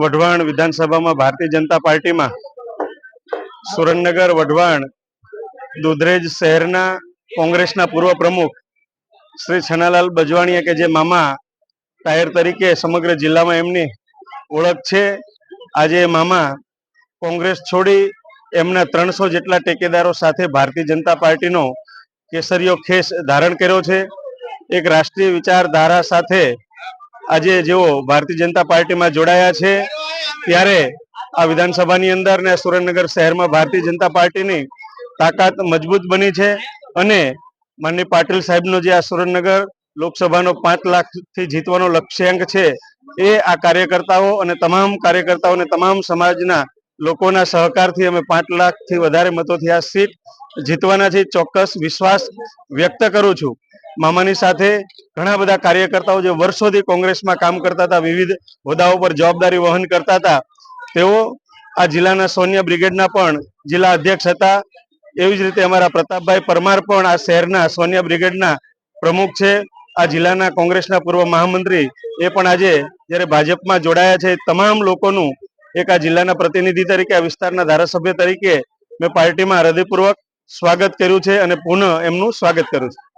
વઢવાણ વિધાનસભામાં ભારતીય જનતા પાર્ટીમાં સુરેન્દ્રનગર, વઢવાણ, દુધરેજ શહેરના કોંગ્રેસના પૂર્વ પ્રમુખ શ્રી છનાલાલ બજવાણીયા કે જે મામા ટાયર તરીકે સમગ્ર જિલ્લામાં એમની ઓળખ છે, આજે મામા કોંગ્રેસ છોડી એમના ત્રણસો જેટલા ટેકેદારો સાથે ભારતીય જનતા પાર્ટીનો કેસરીયો ખેસ ધારણ કર્યો છે. એક રાષ્ટ્રીય વિચારધારા સાથે આજે જેઓ ભારતીય જનતા પાર્ટીમાં જોડાયા છે, ત્યારે આ વિધાનસભાની અંદર ને સુરેન્દ્રનગર શહેરમાં ભારતીય જનતા પાર્ટીની તાકાત મજબૂત બની છે અને માનની પાટીલ સાહેબનો જે આ સુરેન્દ્રનગર લોકસભાનો પાંચ લાખથી જીતવાનો લક્ષ્યાંક છે, એ આ કાર્યકર્તાઓ અને તમામ કાર્યકર્તાઓ અને તમામ સમાજના લોકોના સહકારથી અમે પાંચ લાખથી વધારે મતોથી આ સીટ જીતવાના છે. ચોક્કસ વિશ્વાસ વ્યક્ત કરું છું. મામાની સાથે ઘણા બધા કાર્યકર્તાઓ જે વર્ષોથી કોંગ્રેસમાં કામ કરતા હતા, વિવિધ હોદ્દાઓ પર જવાબદારી વહન કરતા હતા, તેઓ આ જિલ્લાના સોનિયા બ્રિગેડના પણ જિલ્લા અધ્યક્ષ હતા. એવી જ રીતે અમારા પ્રતાપભાઈ પરમાર પણ આ શહેરના સોનિયા બ્રિગેડના પ્રમુખ છે. આ જિલ્લાના કોંગ્રેસના પૂર્વ મહામંત્રી એ પણ આજે જ્યારે ભાજપમાં જોડાયા છે તમામ લોકોનું એક આ જિલ્લાના પ્રતિનિધિ તરીકે, આ વિસ્તારના ધારાસભ્ય તરીકે મેં પાર્ટીમાં હૃદયપૂર્વક સ્વાગત કર્યું છે અને પુનઃ એમનું સ્વાગત કરું છું.